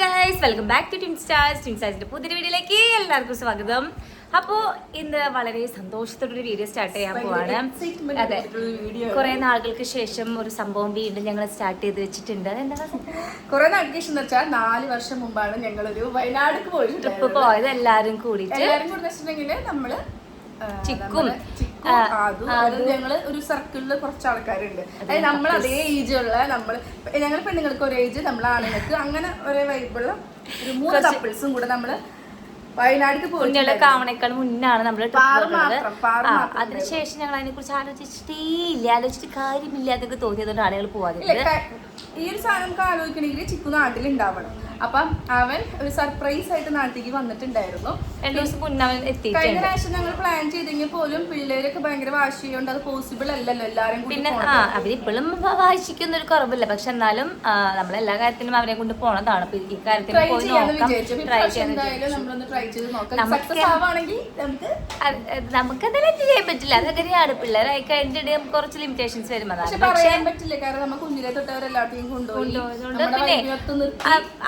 Guys welcome back to Tin Stars Tin സ്റ്റാർസിന്റെ പുതിയ വീഡിയോയിലേക്ക് എല്ലാവർക്കും സ്വാഗതം. അപ്പോൾ ഇന്ന് വളരെ സന്തോഷത്തോടൊരു വീഡിയോ സ്റ്റാർട്ട് ചെയ്യാൻ പോവാണ്. അതെ. കുറെ നാളുകൾക്ക് ശേഷം ഒരു സംഭവം വീണ്ടും ഞങ്ങൾ സ്റ്റാർട്ട് ചെയ്ത് വെച്ചിട്ടുണ്ട്. എന്താ നാളുകൾക്ക് ശേഷം എന്ന് വെച്ചാൽ നാല് വർഷം മുമ്പാണ് ഞങ്ങളൊരു പോയി ട്രിപ്പ് പോയത് എല്ലാരും കൂടിയിട്ട് കൂടെ വെച്ചിട്ടുണ്ടെങ്കിൽ നമ്മൾ ചിക്കും, ഞങ്ങൾ ഒരു സർക്കിളിൽ കുറച്ച് ആൾക്കാരുണ്ട് അതായത് നമ്മൾ അതേ ഏജ് ഉള്ള നമ്മൾ ഞങ്ങൾ പെണ്ണുങ്ങൾക്ക് ഒരു ഏജ് നമ്മൾ ആണുങ്ങൾക്ക് അങ്ങനെ ഒരേ വൈബുള്ള ഒരു മൂന്ന് കപ്പിൾസും കൂടെ നമ്മൾ കുഞ്ഞുങ്ങളെ കാവണേക്കാൾ മുന്നാണ് നമ്മൾ അതിനുശേഷം ഞങ്ങൾ അതിനെ കുറിച്ച് ആലോചിച്ചിട്ടേ ഇല്ല. ആലോചിച്ചിട്ട് കാര്യമില്ല എന്നൊക്കെ തോന്നിയതുകൊണ്ട് ആളുകൾ പോവാതെ ഈ ഒരു സാധനം നമുക്ക് ആലോചിക്കണമെങ്കിൽ ചിക്കു നാട്ടിലുണ്ടാവണം. അപ്പം അവൻ ഒരു സർപ്രൈസ് ആയിട്ട് നാട്ടിലേക്ക് വന്നിട്ടുണ്ടായിരുന്നു. രണ്ടു ദിവസം മുന്നേ എത്തി കഴിഞ്ഞ പ്രാവശ്യം ഞങ്ങൾ പ്ലാൻ ചെയ്തെങ്കിൽ പോലും പിള്ളേരൊക്കെ ഭയങ്കര വാശി വാശിയുണ്ട്. അത് പോസിബിൾ അല്ലല്ലോ. എല്ലാരും പിന്നെ. ആ അവരിപ്പോഴും വാശിക്കുന്ന ഒരു കുറവില്ല. പക്ഷെ എന്നാലും നമ്മളെല്ലാ കാര്യത്തിനും അവരെ കൊണ്ട് പോണതാണ്. അപ്പൊ ഈ കാര്യത്തിൽ ട്രൈ പോയി നോക്കാം. ട്രൈ ചെയ്യാൻ നമ്മളൊന്ന് ട്രൈ ചെയ്ത് നോക്കാം. നമുക്ക് നമുക്ക് നമുക്ക് എന്തായാലും ചെയ്യാൻ പറ്റില്ല. അതങ്ങനെയാണ് പിള്ളേരായി കഴിഞ്ഞിട്ട് നമുക്ക് കുറച്ച് ലിമിറ്റേഷൻസ് വരും നമ്മൾ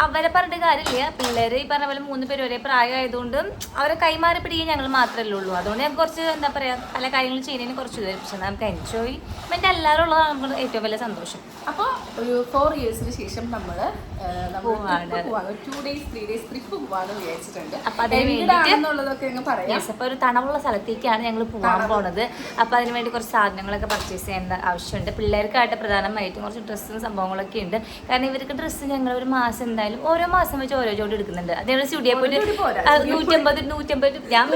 അവരെ പറഞ്ഞിട്ട് കാര്യമില്ല. പിള്ളേര് ഈ പറഞ്ഞ പോലെ മൂന്ന് പേര് ഒരേ പ്രായമായതുകൊണ്ട് അവരെ കൈമാറി പിടിക്കാൻ ഞങ്ങൾ മാത്രമല്ലേ ഉള്ളൂ. അതുകൊണ്ട് ഞാൻ കുറച്ച് എന്താ പറയാ പല കാര്യങ്ങൾ ചെയ്യുന്നതിന് കുറച്ച് ഇത് വരും പക്ഷെ നമുക്ക് എൻജോയ്മെന്റ് എല്ലാവരും ഉള്ളതാണ് നമ്മൾ ഏറ്റവും വലിയ സന്തോഷം. അപ്പൊ ഒരു ഫോർ ഇയേഴ്സിന് ശേഷം. പോവാണ്. Two days three days trip പോവാന്ന് വിചാരിച്ചിട്ടുണ്ട്. അപ്പൊ അതിന് ഒരു തണവുള്ള സ്ഥലത്തേക്കാണ് ഞങ്ങൾ പോകാൻ പോണത്. അപ്പൊ അതിന് വേണ്ടി കുറച്ച് സാധനങ്ങളൊക്കെ പർച്ചേസ് ചെയ്യേണ്ട ആവശ്യമുണ്ട്. പിള്ളേർക്കായിട്ട് പ്രധാനമായിട്ടും കുറച്ച് ഡ്രസ്സും സംഭവങ്ങളൊക്കെ ഉണ്ട്. കാരണം ഇവർക്ക് ഡ്രസ്സ് ഞങ്ങൾ ഒരു മാസം എന്തായാലും ഓരോ മാസം വെച്ച് ഓരോ ജോഡി എടുക്കുന്നുണ്ട്. അതേ സ്റ്റുഡിയോ പോയി പോയിട്ട്. നൂറ്റമ്പത് നൂറ്റമ്പത് ഞാൻ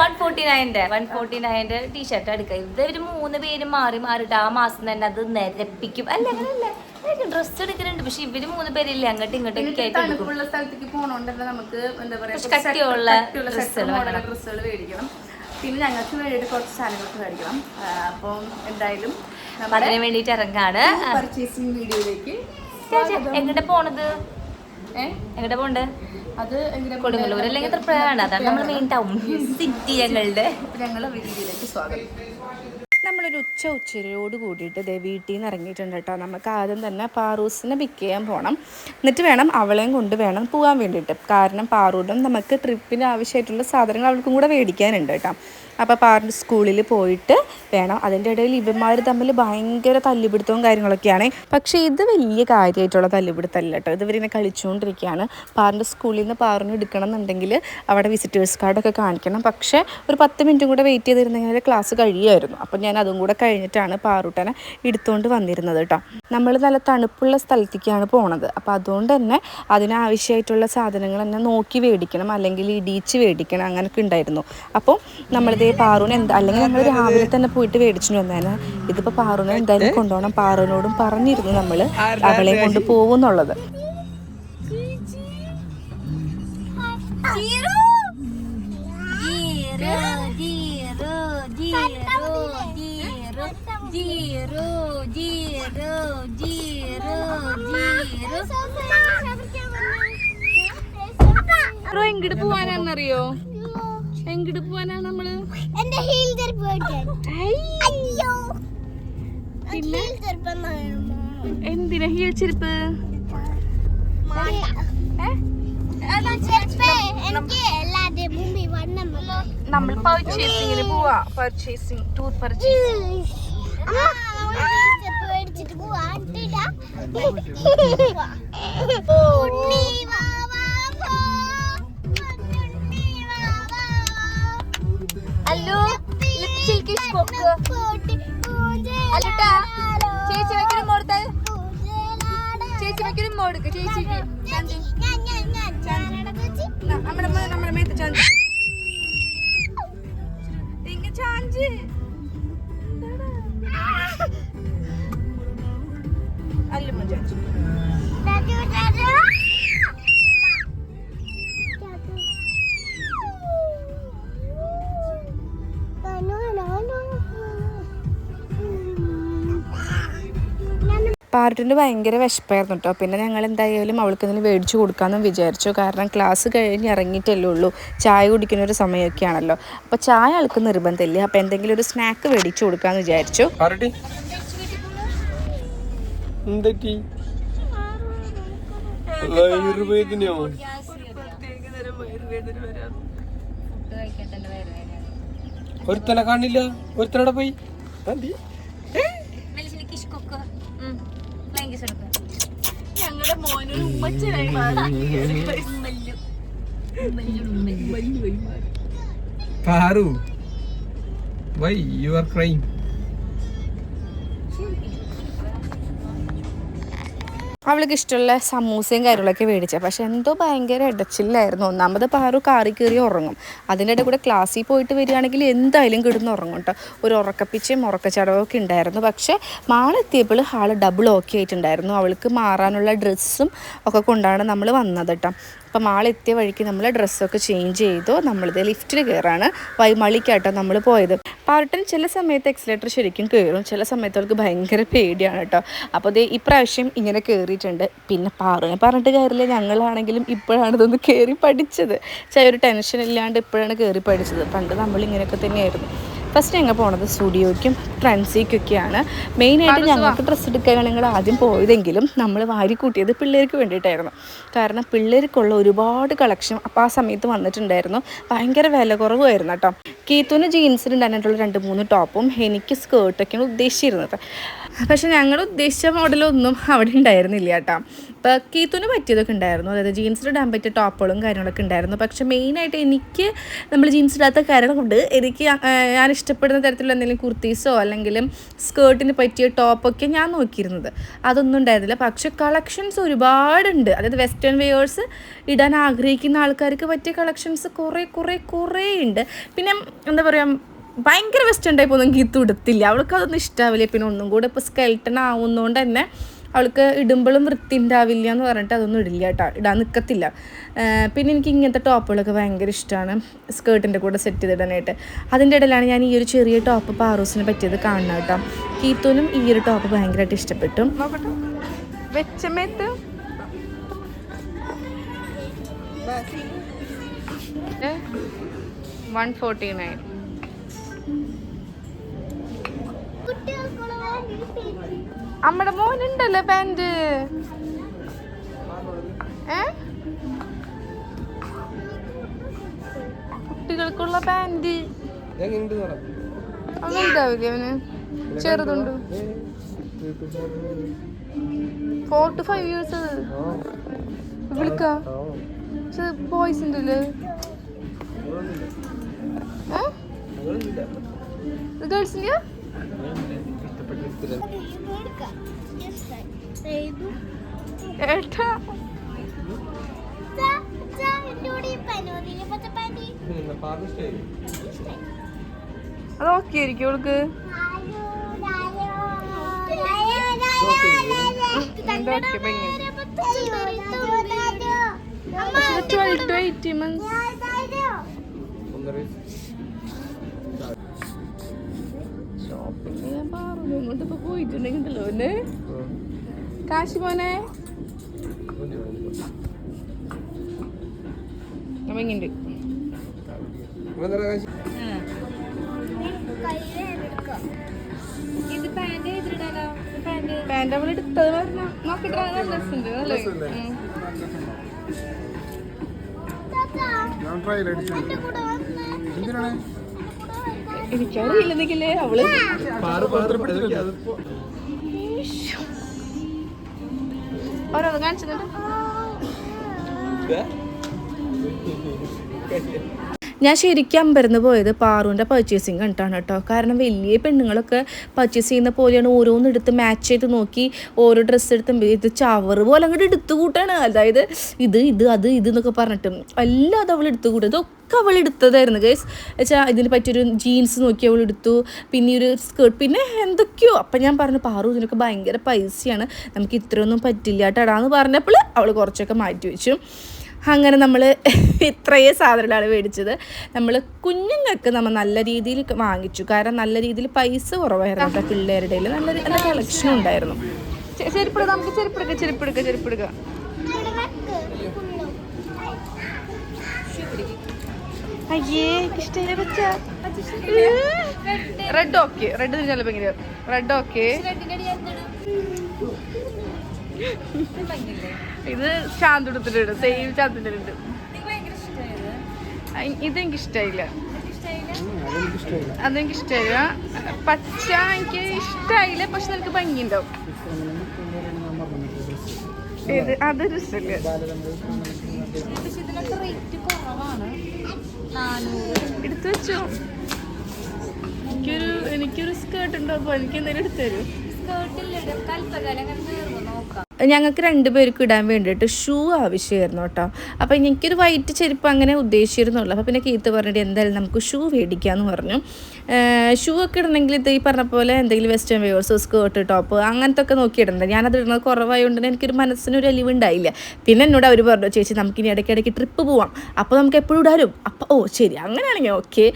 വൺ ഫോർട്ടി നയന്റെ വൺ ഫോർട്ടി നയന്റെ ടീഷർട്ട് എടുക്കുക. ഇതൊരു മൂന്ന് പേര് മാറി മാറിയിട്ട് ആ മാസം തന്നെ അത് നിരപ്പിക്കും. അല്ല? അങ്ങനെയല്ല ഡ്രസ്സ് എടുക്കുന്നുണ്ട് പക്ഷെ ഇവർ മൂന്ന് പേരില്ലേ അങ്ങോട്ടും ഇങ്ങോട്ടും ഒക്കെ ആയിട്ട് എടുക്കും. തണുപ്പുള്ള സ്ഥലത്തേക്ക് പോകണോണ്ടല്ല നമുക്ക് എന്താ പറയാ കട്ടിയുള്ള ഡ്രസ്സുകൾ മേടിക്കണം. പിന്നെ ഞങ്ങൾക്ക് വേണ്ടിയിട്ട് കുറച്ച് സാധനങ്ങളൊക്കെ മേടിക്കണം. അപ്പം എന്തായാലും അപ്പൊ അതിന് വേണ്ടിയിട്ട് ഇറങ്ങാണ്. പർച്ചേസിംഗ് വീഡിയോയിലേക്ക് എങ്ങോട്ട് പോണത്? എങ്ങോട്ട് പോണ്ട് അത് കൊടുങ്ങല്ലൂർ അല്ലെങ്കിൽ തൃപ്രയാണ് അതാണ് നമ്മൾ മെയിൻ ടൗൺ സിറ്റി ഞങ്ങളുടെ. ഞങ്ങളുടെ വീഡിയോയിലേക്ക് സ്വാഗതം. നമ്മളൊരു ഉച്ച ഉച്ചയോട് കൂടിയിട്ട് ദേ വീട്ടിൽ നിന്ന് ഇറങ്ങിയിട്ടുണ്ട് കേട്ടോ. നമുക്ക് ആദ്യം തന്നെ പാറൂസിനെ പിക്ക് ചെയ്യാൻ പോകണം എന്നിട്ട് വേണം അവളെയും കൊണ്ട് വേണം പോകാൻ വേണ്ടിയിട്ട്. കാരണം പാറൂടും നമുക്ക് ട്രിപ്പിന് ആവശ്യമായിട്ടുള്ള സാധനങ്ങൾ അവൾക്കും കൂടെ മേടിക്കാനുണ്ട് കേട്ടോ. അപ്പോൾ പാറിന്റെ സ്കൂളിൽ പോയിട്ട് വേണം. അതിന്റെ ഇടയിൽ ഇവന്മാർ തമ്മിൽ ഭയങ്കര തല്ലുപിടുത്തവും കാര്യങ്ങളൊക്കെയാണ്. പക്ഷേ ഇത് വലിയ കാര്യമായിട്ടുള്ള തല്ലുപിടുത്തമല്ല കേട്ടോ. ഇത് ഇവരിങ്ങനെ കളിച്ചുകൊണ്ടിരിക്കുകയാണ്. പാറിന്റെ സ്കൂളിൽ നിന്ന് പാറിന് എടുക്കണം എന്നുണ്ടെങ്കിൽ അവിടെ വിസിറ്റേഴ്സ് കാർഡൊക്കെ കാണിക്കണം. പക്ഷേ ഒരു പത്ത് മിനിറ്റും കൂടെ വെയിറ്റ് ചെയ്തിരുന്നെങ്കിൽ ക്ലാസ് കഴിയുമായിരുന്നു. അപ്പം ഞാൻ അതും കൂടെ കഴിഞ്ഞിട്ടാണ് പാറൂട്ടനെ എടുത്തുകൊണ്ട് വന്നിരുന്നത് കേട്ടോ. നമ്മൾ നല്ല തണുപ്പുള്ള സ്ഥലത്തേക്കാണ് പോണത്. അപ്പോൾ അതുകൊണ്ട് തന്നെ അതിനാവശ്യമായിട്ടുള്ള സാധനങ്ങൾ തന്നെ നോക്കി മേടിക്കണം. അല്ലെങ്കിൽ ഇടിച്ച് മേടിക്കണം. അങ്ങനെയൊക്കെ ഉണ്ടായിരുന്നു. അപ്പോൾ നമ്മളിതേ പാറൂന് എന്താ അല്ലെങ്കിൽ നമ്മൾ രാവിലെ തന്നെ പോയിട്ട് മേടിച്ചു വന്നേനെ. ഇതിപ്പോൾ പാറൂനെ എന്തായാലും കൊണ്ടുപോകണം. പാറൂനോടും പറഞ്ഞിരുന്നു നമ്മൾ അവളെ കൊണ്ട് പോകുന്നുള്ളത് ഇങ്ങോട്ട് പോവാനാണെന്നറിയോ എങ്ങോട്ട് പോവാനാ നമ്മൾ? എന്റെ ഹീൽ. അയ്യോ. എന്നായിരുന്നു. എന്തിനാ ഹീൽ ചെരുപ്പ്. നമ്മൾ പർച്ചേസിങ്ങിന് പോവാ. പർച്ചേസിങ് ടൂർ പർച്ചേസിങ് അമ്മ, അല്ലോ ലിപ്സ്റ്റിക്ക് പൊട്ടി ഊഞ്ചലാടാ. അല്ലട്ടാ, ചേച്ചി വെക്കണം മോടുത്ത ചേച്ചി വെക്കണം മോടുക്ക് ചേച്ചിക്ക് ഞാൻ, പാർട്ടിന് ഭയങ്കര വിശപ്പായിരുന്നു കേട്ടോ പിന്നെ ഞങ്ങൾ എന്തായാലും അവൾക്ക് ഇതിന് മേടിച്ചു കൊടുക്കാമെന്ന് വിചാരിച്ചു. കാരണം ക്ലാസ് കഴിഞ്ഞ് ഇറങ്ങിയിട്ടല്ലേ ഉള്ളൂ. ചായ കുടിക്കുന്ന ഒരു സമയമൊക്കെയാണല്ലോ അപ്പോൾ ചായ ആൾക്ക് നിർബന്ധമില്ല. അപ്പോൾ എന്തെങ്കിലും ഒരു സ്നാക്ക് മേടിച്ചു കൊടുക്കാമെന്ന് വിചാരിച്ചു. വയറുവേദനയാണ് ഒരുത്തനെ കാണില്ല. ഒരുത്തനോടെ പോയി. മോനൊരു ഉമ്മച്ചനായി മാറി. Paru. Why you are crime അവൾക്ക് ഇഷ്ടമുള്ള സമൂസയും കാര്യങ്ങളൊക്കെ മേടിച്ചത് പക്ഷെ എന്തോ ഭയങ്കര ഇടച്ചില്ലായിരുന്നു. ഒന്നാമത് പാറു കാറി കയറി ഉറങ്ങും. അതിനിടെ കൂടെ ക്ലാസ്സിൽ പോയിട്ട് വരികയാണെങ്കിൽ എന്തായാലും കിടന്ന് ഉറങ്ങും കേട്ടോ. ഒരു ഉറക്കപ്പിച്ചയും ഉറക്കച്ചടവൊക്കെ ഉണ്ടായിരുന്നു. പക്ഷേ മാളെത്തിയപ്പോൾ ഹാൾ ഡബിൾ ഓക്കെ ആയിട്ടുണ്ടായിരുന്നു. അവൾക്ക് മാറാനുള്ള ഡ്രസ്സും ഒക്കെ കൊണ്ടാണ് നമ്മൾ വന്നത് കേട്ടോ. അപ്പം മാളെത്തിയ വഴിക്ക് നമ്മൾ ഡ്രസ്സൊക്കെ ചേഞ്ച് ചെയ്തു നമ്മളിത് ലിഫ്റ്റിൽ കയറാണ് വൈമളിക്കാട്ടോ നമ്മൾ പോയത്. പാർട്ടൻ ചില സമയത്ത് എക്സലേറ്റർ ശരിക്കും കയറും ചില സമയത്ത് അവർക്ക് ഭയങ്കര പേടിയാണ് കേട്ടോ. അപ്പോൾ ഇത് ഇപ്രാവശ്യം ഇങ്ങനെ കയറിയിട്ടുണ്ട് പിന്നെ പാറുവിനെ പറഞ്ഞിട്ട് കാര്യമില്ല. ഞങ്ങളാണെങ്കിലും ഇപ്പോഴാണ് ഇതൊന്ന് കയറി പഠിച്ചത്. ചില ഒരു ടെൻഷൻ ഇല്ലാണ്ട് ഇപ്പോഴാണ് കയറി പഠിച്ചത്. പണ്ട് നമ്മൾ ഇങ്ങനെയൊക്കെ തന്നെയായിരുന്നു. ഫസ്റ്റ് ഞങ്ങൾ പോണത്? സ്റ്റുഡിയോയ്ക്കും ട്രെൻസിക്കൊക്കെയാണ് മെയിനായിട്ട് ഞങ്ങൾക്ക് ഡ്രസ്സ് എടുക്കാനാണ് ഞങ്ങൾ ആദ്യം പോയതെങ്കിലും നമ്മൾ വാരി കൂട്ടിയത് പിള്ളേർക്ക് വേണ്ടിയിട്ടായിരുന്നു. കാരണം പിള്ളേർക്കുള്ള ഒരുപാട് കളക്ഷൻ അപ്പോൾ ആ സമയത്ത് വന്നിട്ടുണ്ടായിരുന്നു. ഭയങ്കര വില കുറവായിരുന്നു കേട്ടോ. കീത്തുവിന് ജീൻസിന് ഉണ്ടായിട്ടുള്ള രണ്ട് മൂന്ന് ടോപ്പും എനിക്ക് സ്കേർട്ടൊക്കെയാണ് ഉദ്ദേശിച്ചിരുന്നത്. പക്ഷെ ഞങ്ങൾ ഉദ്ദേശിച്ച മോഡലൊന്നും അവിടെ ഉണ്ടായിരുന്നില്ല കേട്ടോ. ഇപ്പോൾ കീത്തുവിന് പറ്റിയതൊക്കെ ഉണ്ടായിരുന്നു. അതായത് ജീൻസിൽ ഇടാൻ പറ്റിയ ടോപ്പുകളും കാര്യങ്ങളൊക്കെ ഉണ്ടായിരുന്നു. പക്ഷെ മെയിനായിട്ട് എനിക്ക് നമ്മൾ ജീൻസ് ഇടാത്ത കാരണം കൊണ്ട് എനിക്ക് ഞാൻ ഇഷ്ടപ്പെടുന്ന തരത്തിലുള്ള എന്തെങ്കിലും കുർത്തീസോ അല്ലെങ്കിൽ സ്കേർട്ടിന് പറ്റിയ ടോപ്പൊക്കെ ഞാൻ നോക്കിയിരുന്നത്. അതൊന്നും ഉണ്ടായിരുന്നില്ല. പക്ഷെ കളക്ഷൻസ് ഒരുപാടുണ്ട്. അതായത് വെസ്റ്റേൺ വെയേഴ്സ് ഇടാൻ ആഗ്രഹിക്കുന്ന ആൾക്കാർക്ക് പറ്റിയ കളക്ഷൻസ് കുറേ കുറേ കുറേ ഉണ്ട്. പിന്നെ എന്താ പറയുക ഭയങ്കര വെസ്റ്റേൺ ടൈപ്പ് ഒന്നും ഗീത്ത് ഇടത്തില്ല അവൾക്ക് അതൊന്നും ഇഷ്ടാവില്ല. പിന്നെ ഒന്നും കൂടെ ഇപ്പോൾ സ്കെൽട്ടൺ ആവുന്നതുകൊണ്ട് തന്നെ അവൾക്ക് ഇടുമ്പോഴും വൃത്തി ഉണ്ടാവില്ല എന്ന് പറഞ്ഞിട്ട് അതൊന്നും ഇടില്ല കേട്ടോ. ഇടാൻ നിൽക്കത്തില്ല പിന്നെ എനിക്ക് ഇങ്ങനത്തെ ടോപ്പുകളൊക്കെ ഭയങ്കര ഇഷ്ടമാണ് സ്കേർട്ടിന്റെ കൂടെ സെറ്റ് ചെയ്തിടാനായിട്ട്. അതിന്റെ ഇടയിലാണ് ഞാൻ ഈ ഒരു ചെറിയ ടോപ്പ് പാറൂസിന് പറ്റിയത് കാണുന്നത് കേട്ടോ. കീത്തോനും ഈ ഒരു ടോപ്പ് ഭയങ്കരമായിട്ട് ഇഷ്ടപ്പെട്ടു. നോക്കട്ടെ. വെച്ചമേത്ത്. വൺ ഫോർട്ടി നയൻ അമ്മയുടെ മോനുണ്ടല്ലോ പാന്റ് ഏ? കുട്ടികൾക്കുള്ള പാന്റ് അവന്? ചെറുതുണ്ട്. ഫോർ ടു ഫൈവ് ഇയേഴ്സ് വിളിക്ക? ബോയ്സ് ഉണ്ടല്ലേ ഗേൾസിന്റെയാ അത് ഓക്കെ ആയിരിക്കും അവൾക്ക് ലാലോ, ലാലോ, ലാലോ, ലാലോ, ഞാൻ പറഞ്ഞു ഇങ്ങോട്ട് ഇപ്പൊ പോയിട്ടുണ്ടെങ്കിലോ അല്ലേ കാശി മോനെ. എടുക്കാം. ഇത് പാന്റ് ചെയ്തിടാലോ പാന്റ് അവൾ എടുത്തത് പറഞ്ഞ നോക്കിട്ട് നല്ല രസമുണ്ട് അല്ലേ? ഉം. താത്താ, എന്റെ കൂടെ എനിക്കറിയില്ലെന്നെങ്കിലേ അവൾ. ഓരോന്ന് കാണിച്ചിട്ടുണ്ട് ഞാൻ ശരിക്കും അമ്പരന്ന് പോയത് പാറുവിന്റെ പർച്ചേസിങ് കണ്ടിട്ടാണ് കേട്ടോ. കാരണം വലിയ പെണ്ണുങ്ങളൊക്കെ പർച്ചേസ് ചെയ്യുന്ന പോലെയാണ് ഓരോന്ന് എടുത്ത് മാച്ച് ചെയ്ത് നോക്കി ഓരോ ഡ്രസ്സ് എടുത്ത് ഇത് ചവറ് പോലെ അങ്ങോട്ട് എടുത്തു കൂട്ടാണ്. അതായത് ഇത് ഇത് അത് ഇത് എന്നൊക്കെ പറഞ്ഞിട്ട് അത് അവൾ എടുത്തു കൂട്ടും. ഇതൊക്കെ അവൾ എടുത്തതായിരുന്നു ഗൈസ് വെച്ചാൽ ഇതിന് പറ്റിയൊരു ജീൻസ് നോക്കി അവൾ എടുത്തു. പിന്നെ ഒരു സ്കേർട്ട് പിന്നെ എന്തൊക്കെയോ. അപ്പം ഞാൻ പറഞ്ഞു പാറു ഇതിനൊക്കെ ഭയങ്കര പൈസയാണ്. നമുക്ക് ഇത്രയൊന്നും പറ്റില്ല കേട്ടാടാന്ന് പറഞ്ഞപ്പോൾ അവൾ കുറച്ചൊക്കെ മാറ്റി വെച്ചു. അങ്ങനെ നമ്മൾ ഇത്രയേ സാധനങ്ങളാണ് മേടിച്ചത്. നമ്മൾ കുഞ്ഞുങ്ങൾക്ക് നമ്മൾ നല്ല രീതിയിൽ വാങ്ങിച്ചു. കാരണം നല്ല രീതിയിൽ പൈസ കുറവായിരുന്നു കേട്ടോ പിള്ളേരുടെ നല്ല നല്ല കളക്ഷൻ ഉണ്ടായിരുന്നു. ചെരുപ്പെടുക്ക നമുക്ക് ചെരുപ്പെടുക്ക ചെരുപ്പെടുക്ക ചെരുപ്പെടുക്ക. അയ്യേ ഇഷ്ടമില്ല പച്ച റെഡ് ഓക്കെ റെഡ് ചിലപ്പോൾ റെഡ് ഓക്കെ ഇത് ശാന്തുടത്തിലുണ്ട് സെയിം ചാന്തിലുണ്ട് ഇതെനിക്ക് ഇഷ്ടമായില്ല അതെനിക്ക് ഇഷ്ടമായില്ല പച്ച എനിക്ക് ഇഷ്ടമായില്ല പക്ഷെ നിനക്ക് ഭംഗിയുണ്ടാവും. ഉണ്ടാവും അതൊരു ഇഷ്ടമില്ല എടുത്തു വെച്ചോ. എനിക്കൊരു എനിക്കൊരു സ്കേർട്ട് ഉണ്ടോ? അപ്പൊ എനിക്ക് എന്തെങ്കിലും എടുത്തു തരൂ. സ്കേർട്ടില്ല കൽപ്പകാലം അങ്ങനെ തീർന്നു നോക്കാം. ഞങ്ങൾക്ക് രണ്ടുപേർക്കും ഇടാൻ വേണ്ടിയിട്ട് ഷൂ ആവശ്യമായിരുന്നു കേട്ടോ. അപ്പോൾ എനിക്കൊരു വൈറ്റ് ചെരുപ്പ് അങ്ങനെ ഉദ്ദേശിച്ചിരുന്നുള്ളൂ. അപ്പോൾ പിന്നെ കീത്ത് പറഞ്ഞിട്ട് എന്തായാലും നമുക്ക് ഷൂ മേടിക്കാമെന്ന് പറഞ്ഞു. ഷൂ ഒക്കെ ഇടണമെങ്കിൽ ഇത് ഈ പറഞ്ഞ പോലെ എന്തെങ്കിലും വെസ്റ്റേൺ വെയേഴ്സ് സ്കേർട്ട് ടോപ്പ് അങ്ങനത്തെ ഒക്കെ നോക്കി ഇടണ്ടേ ഞാനത് ഇടുന്നത് കുറവായതുകൊണ്ട് തന്നെ എനിക്കൊരു മനസ്സിനൊരു അലിവുണ്ടായില്ല പിന്നെ എന്നോട് അവർ പറഞ്ഞു ചേച്ചി നമുക്കിനി ഇടയ്ക്കിടയ്ക്ക് ട്രിപ്പ് പോവാം. അപ്പോൾ നമുക്ക് എപ്പോഴും ഇടാനും. അപ്പോൾ ഓ ശരി. അങ്ങനെയാണെങ്കിൽ ഓക്കെ.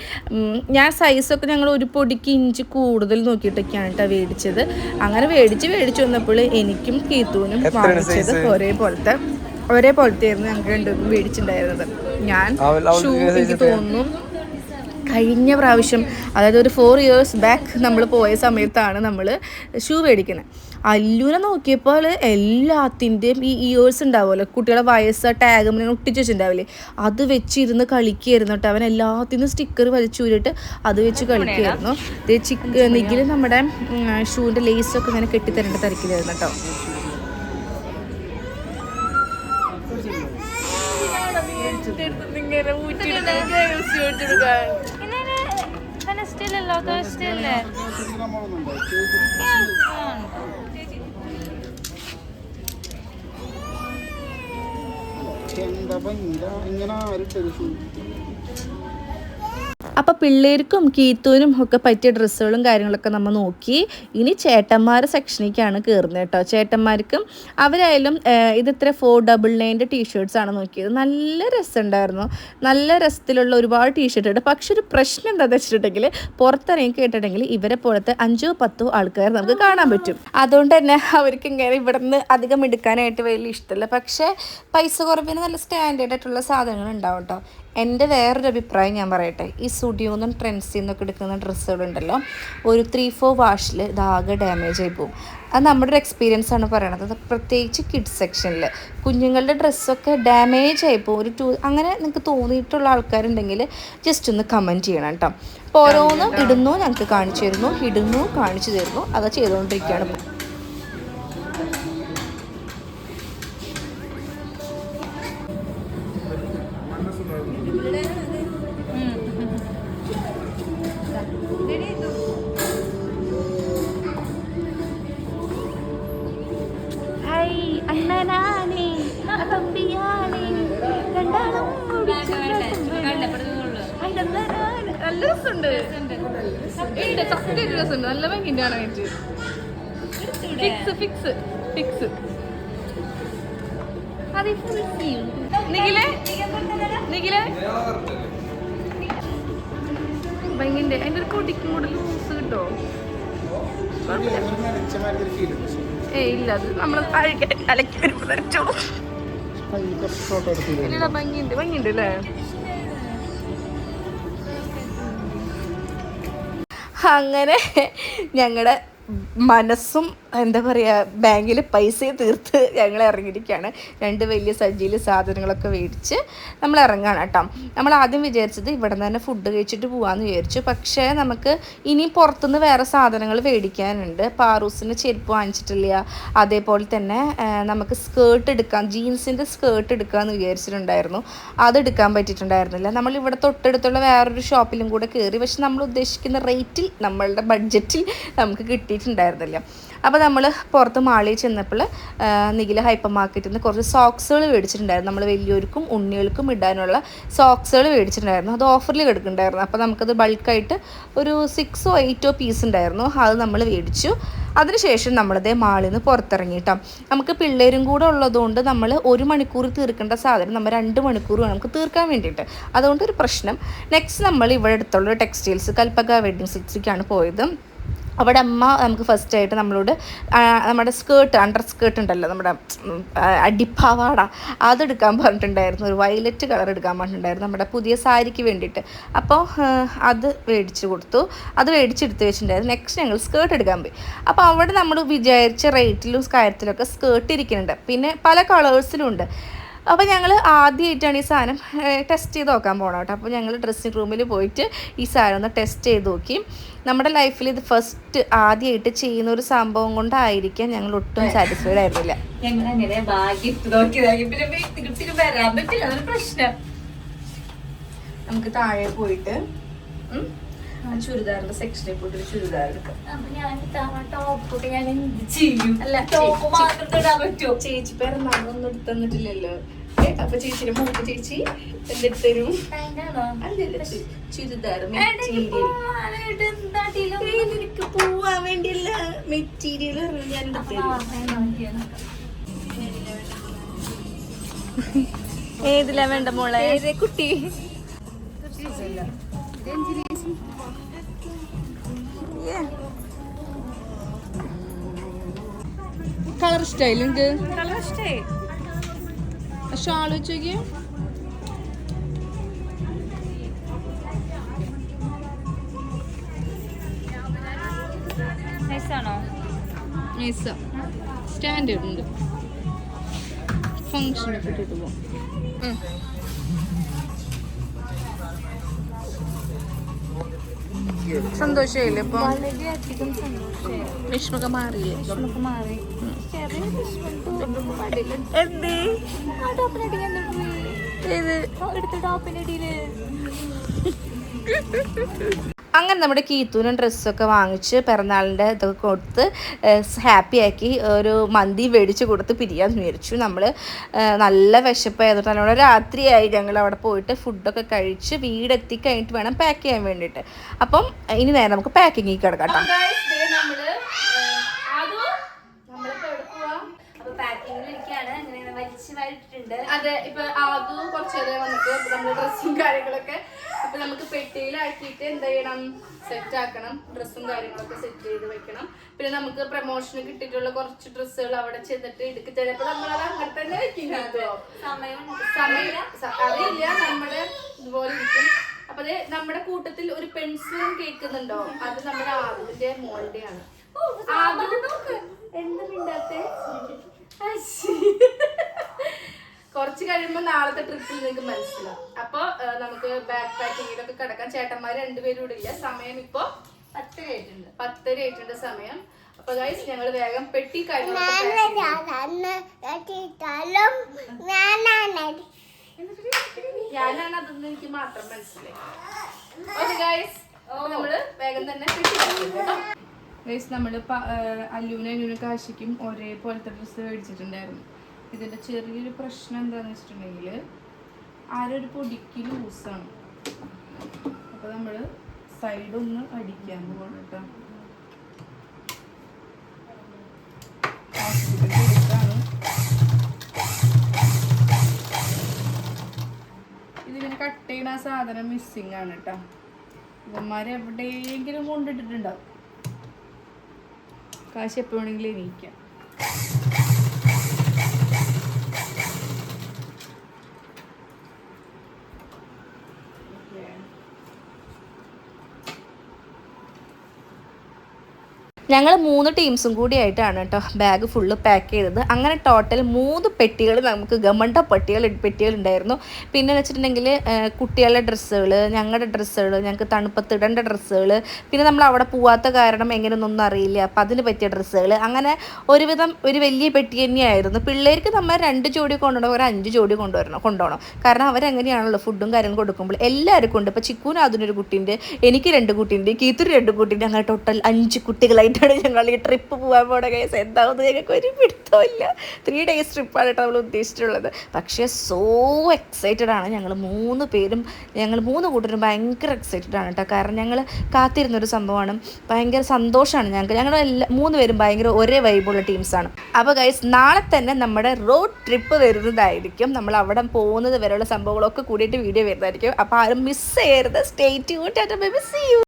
ഞാൻ സൈസൊക്കെ ഞങ്ങൾ ഒരു പൊടിക്ക് ഇഞ്ച് കൂടുതൽ നോക്കിയിട്ടൊക്കെയാണ് കേട്ടോ മേടിച്ചത്. അങ്ങനെ മേടിച്ച് മേടിച്ച് വന്നപ്പോൾ എനിക്കും കീത്തൂനും വാങ്ങിച്ചത് ഒരേപോലത്തെ ഒരേപോലത്തെ ആയിരുന്നു ഞങ്ങൾക്ക് രണ്ടുപേർക്കും മേടിച്ചിട്ടുണ്ടായിരുന്നത്. ഞാൻ ഷൂ എനിക്ക് തോന്നുന്നു കഴിഞ്ഞ പ്രാവശ്യം അതായത് ഒരു ഫോർ ഇയേഴ്സ് ബാക്ക് നമ്മൾ പോയ സമയത്താണ് നമ്മൾ ഷൂ മേടിക്കുന്നത്. അല്ലൂനെ നോക്കിയപ്പോൾ എല്ലാത്തിന്റെയും ഈ ഇയേഴ്സ് ഉണ്ടാവുമല്ലോ. കുട്ടികളുടെ വയസ്സ് ടാഗ് ഇങ്ങനെ ഒട്ടിച്ച് വെച്ചിട്ടുണ്ടാവില്ലേ? അത് വെച്ചിരുന്ന് കളിക്കുകയായിരുന്നു കേട്ടോ. അവൻ എല്ലാത്തിനും സ്റ്റിക്കർ വലിച്ചൂരിട്ട് അത് വെച്ച് കളിക്കുകയായിരുന്നു. ഇത് ചിക്ക് നിഖിൽ നമ്മുടെ ഷൂവിന്റെ ലേസൊക്കെ ഇങ്ങനെ കെട്ടിത്തരേണ്ട തിരക്കിലായിരുന്നു കേട്ടോ. ഇഷ്ടമില്ലല്ലോ ഇഷ്ടമില്ലേ എന്താ ഇങ്ങനെ ആരും അപ്പോൾ പിള്ളേർക്കും കീത്തൂനും ഒക്കെ പറ്റിയ ഡ്രസ്സുകളും കാര്യങ്ങളൊക്കെ നമ്മൾ നോക്കി. ഇനി ചേട്ടന്മാരെ സെക്ഷനിലേക്കാണ് കയറുന്നത് കേട്ടോ. ചേട്ടന്മാർക്കും അവരായാലും ഇത് ഇത്ര ഫോർ ഡബിൾ നയന്റെ ടീഷർട്ട്സാണ് നോക്കിയത്. നല്ല രസമുണ്ടായിരുന്നു. നല്ല രസത്തിലുള്ള ഒരുപാട് ടീഷർട്ട് ഉണ്ട്. പക്ഷെ ഒരു പ്രശ്നം എന്താണെന്ന് വെച്ചിട്ടുണ്ടെങ്കിൽ പുറത്തിറങ്ങി കേട്ടിട്ടുണ്ടെങ്കിൽ ഇവരെ പോലത്തെ അഞ്ചോ പത്തോ ആൾക്കാർ നമുക്ക് കാണാൻ പറ്റും. അതുകൊണ്ട് തന്നെ അവർക്ക് ഇങ്ങനെ ഇവിടെ നിന്ന് അധികം എടുക്കാനായിട്ട് വലിയ ഇഷ്ടമല്ല. പക്ഷേ പൈസ കുറവിന് നല്ല സ്റ്റാൻഡേർഡ് ആയിട്ടുള്ള സാധനങ്ങൾ ഉണ്ടാവും കേട്ടോ. എന്റെ വേറൊരു അഭിപ്രായം ഞാൻ പറയട്ടെ. ഈ സുഡിയോന്നും ട്രെൻഡ്സിൽ നിന്നൊക്കെ എടുക്കുന്ന ഡ്രസ്സുകളുണ്ടല്ലോ. ഒരു ത്രീ ഫോർ വാഷിൽ ഇതാകെ ഡാമേജ് ആയി പോകും. അത് നമ്മുടെ ഒരു എക്സ്പീരിയൻസ് ആണ് പറയണത്. അത് പ്രത്യേകിച്ച് കിഡ്സ് സെക്ഷനിൽ കുഞ്ഞുങ്ങളുടെ ഡ്രസ്സൊക്കെ ഡാമേജ് ആയി പോകും. ഒരു ടൂ അങ്ങനെ നിങ്ങൾക്ക് തോന്നിയിട്ടുള്ള ആൾക്കാരുണ്ടെങ്കിൽ ജസ്റ്റ് ഒന്ന് കമന്റ് ചെയ്യണം കേട്ടോ. അപ്പോൾ ഓരോന്നും ഇടുന്നു ഞങ്ങൾക്ക് കാണിച്ചു തരുന്നു ഇടുന്നു കാണിച്ചു തരുന്നു. അത് ചെയ്തുകൊണ്ടിരിക്കുകയാണ്. അണ്ണനാണേ തമ്പിയാണേ രണ്ടാളും നല്ല രസമുണ്ട്. ഉണ്ട് സത്യം രസമുണ്ട്. നല്ല ഭംഗിന്റെ കാണാനായിട്ട് ഫിക്സ് ഫിക്സ് ഫിക്സ് നിഖിലേ? നിഖിലേ? ഭംഗിന്റെ അതിന്റെ ഒരു കൊടിക്കും കൂടെ ലൂസ് കിട്ടോ? ഏയ് ഇല്ല നമ്മൾ അലക്കി വരുമ്പോൾ ഭംഗിയുണ്ട് ഭംഗിയുണ്ട് അല്ലേ? അങ്ങനെ ഞങ്ങളുടെ മനസ്സും എന്താ പറയുക ബാങ്കിൽ പൈസ തീർത്ത് ഞങ്ങൾ ഇറങ്ങിയിരിക്കുകയാണ്. രണ്ട് വലിയ സജ്ജിയിൽ സാധനങ്ങളൊക്കെ മേടിച്ച് നമ്മൾ ഇറങ്ങുകയാണ് കേട്ടോ. നമ്മൾ ആദ്യം വിചാരിച്ചത് ഇവിടെ തന്നെ ഫുഡ് കഴിച്ചിട്ട് പോകാമെന്ന് വിചാരിച്ചു. പക്ഷേ നമുക്ക് ഇനി പുറത്തുനിന്ന് വേറെ സാധനങ്ങൾ മേടിക്കാനുണ്ട്. പാറൂസിന് ചെരുപ്പ് വാങ്ങിച്ചിട്ടില്ല. അതേപോലെ തന്നെ നമുക്ക് സ്കേർട്ട് എടുക്കാം. ജീൻസിന്റെ സ്കേർട്ട് എടുക്കാമെന്ന് വിചാരിച്ചിട്ടുണ്ടായിരുന്നു. അത് എടുക്കാൻ പറ്റിയിട്ടുണ്ടായിരുന്നില്ല. നമ്മൾ ഇവിടെ തൊട്ടടുത്തുള്ള വേറൊരു ഷോപ്പിലും കൂടെ കയറി പക്ഷെ നമ്മൾ ഉദ്ദേശിക്കുന്ന റേറ്റിൽ നമ്മളുടെ ബഡ്ജറ്റിൽ നമുക്ക് കിട്ടിയിട്ടുണ്ടായിരുന്നില്ല അപ്പോൾ നമ്മൾ പുറത്ത് മാളിൽ ചെന്നപ്പോൾ നിഖില ഹൈപ്പർ മാർക്കറ്റിൽ നിന്ന് കുറച്ച് സോക്സുകൾ മേടിച്ചിട്ടുണ്ടായിരുന്നു. നമ്മൾ വലിയവർക്കും ഉണ്ണികൾക്കും ഇടാനുള്ള സോക്സുകൾ മേടിച്ചിട്ടുണ്ടായിരുന്നു. അത് ഓഫറിൽ കിടക്കുന്നുണ്ടായിരുന്നു. അപ്പോൾ നമുക്കത് ബൾക്കായിട്ട് ഒരു സിക്സോ എയ്റ്റോ പീസ് ഉണ്ടായിരുന്നു. അത് നമ്മൾ മേടിച്ചു. അതിനുശേഷം നമ്മളതേ മാളിൽ നിന്ന് പുറത്തിറങ്ങിയിട്ടാം നമുക്ക് പിള്ളേരും കൂടെ ഉള്ളതുകൊണ്ട് നമ്മൾ ഒരു മണിക്കൂർ തീർക്കേണ്ട സാധനം നമ്മൾ രണ്ട് മണിക്കൂർ നമുക്ക് തീർക്കാൻ വേണ്ടിയിട്ട്. അതുകൊണ്ട് ഒരു പ്രശ്നം. നെക്സ്റ്റ് നമ്മൾ ഇവിടെ അടുത്തുള്ള ടെക്സ്റ്റൈൽസ് കൽപ്പക വെഡ്ഡിങ് സിൽക്സിലേക്കാണ് പോയത്. അവിടെ അമ്മ നമുക്ക് ഫസ്റ്റ് ആയിട്ട് നമ്മളോട് നമ്മുടെ സ്കേർട്ട് അണ്ടർ സ്കേർട്ട് ഉണ്ടല്ലോ നമ്മുടെ അടിപ്പാവാട അതെടുക്കാൻ പറഞ്ഞിട്ടുണ്ടായിരുന്നു. ഒരു വയലറ്റ് കളർ എടുക്കാൻ പറഞ്ഞിട്ടുണ്ടായിരുന്നു നമ്മുടെ പുതിയ സാരിക്ക് വേണ്ടിയിട്ട്. അപ്പോൾ അത് മേടിച്ച് കൊടുത്തു. അത് മേടിച്ചെടുത്ത് വെച്ചിട്ടുണ്ടായിരുന്നു. നെക്സ്റ്റ് ഞങ്ങൾ സ്കേർട്ട് എടുക്കാൻ പോയി. അപ്പോൾ അവിടെ നമ്മൾ വിചാരിച്ച റേറ്റിലും കാര്യത്തിലൊക്കെ സ്കേർട്ട് ഇരിക്കുന്നുണ്ട്. പിന്നെ പല കളേഴ്സിലും ഉണ്ട്. അപ്പോൾ ഞങ്ങൾ ആദ്യമായിട്ടാണ് ഈ സാധനം ടെസ്റ്റ് ചെയ്ത് നോക്കാൻ പോകണം കേട്ടോ. അപ്പോൾ ഞങ്ങൾ ഡ്രസ്സിംഗ് റൂമിൽ പോയിട്ട് ഈ സാധനം ഒന്ന് ടെസ്റ്റ് ചെയ്ത് നോക്കി. നമ്മുടെ ലൈഫിൽ ഇത് ഫസ്റ്റ് ആദ്യമായിട്ട് ചെയ്യുന്ന ഒരു സംഭവം കൊണ്ടായിരിക്കാം ഞങ്ങൾ ഒട്ടും സാറ്റിസ്ഫൈഡ് ആയിരുന്നില്ല. ഞങ്ങൾ അങ്ങനെ ഭാഗ്യം പ്രശ്നം. നമുക്ക് താഴെ പോയിട്ട് ആ ചുരിദാറിന്റെ സെക്ഷനിൽ പോയിട്ട് ഒരു ചുരിദാർ എടുക്കാം. അപ്പൊ ഞാൻ ടോപ്പൊക്കെ ഞാൻ എന്ത് ചെയ്യും? അല്ല ടോപ്പ് മാത്രം ചേച്ചി പിറന്നാളൊന്നും എടുത്തു അപ്പൊ ചേച്ചിയുടെ മൂത്ത ചേച്ചി എന്തെടുത്തരും? ചുരിദാർ എന്താട്ടിലും? എനിക്ക് പോവാൻ വേണ്ടിയല്ല. മെറ്റീരിയൽ ഞാൻ എടുത്തരും ഏതിലാ വേണ്ട മോളെ? കുട്ടി? കളർ സ്റ്റൈൽ ഉണ്ട് കളർ സ്റ്റൈൽ നോക്കിയേ നൈസാണോ നൈസ് സ്റ്റാൻഡേർഡ് ഉണ്ട് ഫങ്ഷനൊക്കെ ഇട്ടിട്ട് പോകും സന്തോഷമായില്ലേ ഇപ്പൊ? വളരെയധികം സന്തോഷമായി. വിഷമൊക്കെ മാറിയേ. നമുക്ക് മാറി. എന്തേ? അങ്ങനെ നമ്മുടെ കീത്തൂനും ഡ്രസ്സൊക്കെ വാങ്ങിച്ച് പിറന്നാളിന്റെ ഇതൊക്കെ കൊടുത്ത് ഹാപ്പി ആക്കി ഒരു മന്തി മേടിച്ച് കൊടുത്ത് പിരിയാന്ന് വിചാരിച്ചു. നമ്മൾ നല്ല വിശപ്പായതുകൊണ്ട് നല്ലോണം രാത്രിയായി ഞങ്ങൾ അവിടെ പോയിട്ട് ഫുഡൊക്കെ കഴിച്ച് വീടെത്തി കഴിഞ്ഞിട്ട് വേണം പാക്ക് ചെയ്യാൻ വേണ്ടിയിട്ട്. അപ്പം ഇനി നേരെ നമുക്ക് പാക്കിങ്ങിൽ കിടക്കാം കേട്ടോ നമ്മൾ അതോ നമ്മളിപ്പോ എവിടെ പോവാ അപ്പൊ പാക്കിങ്ങിൽ ഇരിക്കുകയാണ് വലിച്ചു അതെ ഇപ്പൊ ആദ്യം കുറച്ചു നേരം വന്നിട്ട് നമ്മുടെ ഡ്രസ്സും കാര്യങ്ങളൊക്കെ ഇപ്പൊ നമുക്ക് പെട്ടിയിലാക്കിയിട്ട് എന്ത് ചെയ്യണം? സെറ്റ് ആക്കണം. ഡ്രസ്സും കാര്യങ്ങളൊക്കെ സെറ്റ് ചെയ്ത് വെക്കണം. പിന്നെ നമുക്ക് പ്രൊമോഷന് കിട്ടിയിട്ടുള്ള കുറച്ച് ഡ്രസ്സുകൾ അവിടെ ചെന്നിട്ട് എടുക്ക ചിലപ്പോ നമ്മളത് അങ്ങനെ തന്നെ വെക്കുന്നത് സമയം സമയം അറിയില്ല. നമ്മുടെ ഇതുപോലെ ഇരിക്കും. അപ്പൊ നമ്മുടെ കൂട്ടത്തിൽ ഒരു പെൻസിലും കേൾക്കുന്നുണ്ടോ? അത് നമ്മുടെ ആദിന്റെ മോളുടെ ആണ് എന്താ മിണ്ടാത്തെ? അശ്ശി. കുറച്ച് കഴിയുമ്പോൾ നാളത്തെ ട്രിപ്പിൽ നിങ്ങൾക്ക് മനസ്സിലാവും. അപ്പൊ നമുക്ക് ബാക്ക് പാക്കിങ്ങിലൊക്കെ കിടക്കാം. ചേട്ടന്മാർ രണ്ടുപേരും ഇവിടെ ഇല്ല. സമയം ഇപ്പോൾ പത്ത് ആയിട്ടുണ്ട്. പത്തര ആയിട്ടുണ്ട് സമയം. അപ്പൊ ഗൈസ് ഞങ്ങൾ വേഗം പെട്ടി. ഞാനാണ്. അതൊന്നും എനിക്ക് മാത്രം മനസ്സിലായി. ഓക്കെ ഗൈസ് നമ്മൾ വേഗം തന്നെ ഗൈസ് നമ്മൾ അല്ലൂനും അല്ലൂനും കാശിക്കും ഒരേപോലത്തെ ഡ്രസ്സ് മേടിച്ചിട്ടുണ്ടായിരുന്നു. ഇതിന്റെ ചെറിയൊരു പ്രശ്നം എന്താന്ന് വെച്ചിട്ടുണ്ടെങ്കിൽ ആരൊരു പൊടിക്ക് ലൂസാണ്. അപ്പോൾ നമ്മൾ സൈഡൊന്ന് അടിക്കാൻ പോകണം കേട്ടോ ഇതിങ്ങനെ കട്ട് ചെയ്യണ ആ സാധനം മിസ്സിങ് ആണ് കേട്ടോ ഇവന്മാരെ എവിടെയെങ്കിലും കൊണ്ടിട്ടിട്ടുണ്ടാവും. കാശ് എപ്പോഴെങ്കിലും വേണമെങ്കിലും എണീക്കാം. ഞങ്ങൾ മൂന്ന് ടീംസും കൂടിയായിട്ടാണ് കേട്ടോ ബാഗ് ഫുള്ള് പാക്ക് ചെയ്തത്. അങ്ങനെ ടോട്ടൽ മൂന്ന് പെട്ടികൾ നമുക്ക് ഗമണ്ട പെട്ടികൾ പെട്ടികൾ ഉണ്ടായിരുന്നു. പിന്നെ വെച്ചിട്ടുണ്ടെങ്കിൽ കുട്ടികളുടെ ഡ്രസ്സുകൾ ഞങ്ങളുടെ ഡ്രസ്സുകൾ ഞങ്ങൾക്ക് തണുപ്പത്തിടേണ്ട ഡ്രസ്സുകൾ പിന്നെ നമ്മൾ അവിടെ പോവാത്ത കാരണം എങ്ങനെയൊന്നും അറിയില്ല. അപ്പം അതിന് പറ്റിയ ഡ്രസ്സുകൾ അങ്ങനെ ഒരുവിധം ഒരു വലിയ പെട്ടി തന്നെയായിരുന്നു. പിള്ളേർക്ക് നമ്മൾ രണ്ട് ജോഡി കൊണ്ടുപോകണം ഒരു അഞ്ച് ജോഡി കൊണ്ടുവരണം കൊണ്ടുപോകണം. കാരണം അവരെങ്ങനെയാണല്ലോ ഫുഡും കാര്യങ്ങളും കൊടുക്കുമ്പോൾ എല്ലാവർക്കും ഉണ്ട്. ഇപ്പോൾ ചിക്കൂനും അതിനൊരു കുട്ടീന്റെ എനിക്ക് രണ്ട് കുട്ടീന്റെ കീത്തൊരു രണ്ട് കുട്ടീന്റെ അങ്ങനെ ടോട്ടൽ അഞ്ച് കുട്ടികളായിട്ടാണ് ഞങ്ങൾ ഈ ട്രിപ്പ് പോകാൻ പോണ കേസ് എന്താവുന്നത് ഞങ്ങൾക്ക് ഒരു പിടുത്തമില്ല ത്രീ ഡേയ്സ് ട്രിപ്പാണ് കേട്ടോ നമ്മൾ ഉദ്ദേശിച്ചിട്ടുള്ളത്. പക്ഷേ സോ എക്സൈറ്റഡ് ആണ് ഞങ്ങൾ മൂന്ന് പേരും ഞങ്ങൾ മൂന്ന് കൂട്ടരും ഭയങ്കര എക്സൈറ്റഡ് ആണ് കേട്ടോ. കാരണം ഞങ്ങൾ കാത്തിരുന്നൊരു സംഭവമാണ്. ഭയങ്കര സന്തോഷമാണ് ഞങ്ങൾക്ക്. ഞങ്ങൾ എല്ലാ മൂന്ന് പേരും ഭയങ്കര ഒരേ വൈബുള്ള ടീംസാണ് അപ്പോൾ ഗൈസ് നാളെ തന്നെ നമ്മുടെ റോഡ് ട്രിപ്പ് വരുന്നതായിരിക്കും. നമ്മൾ അവിടെ പോകുന്നത് വരെയുള്ള സംഭവങ്ങളൊക്കെ കൂടിയിട്ട് വീഡിയോ വരുന്നതായിരിക്കും. അപ്പോൾ ആരും മിസ് ചെയ്യരുത്. സ്റ്റേറ്റ് യു ടാറ്റ ബേബി സീ യു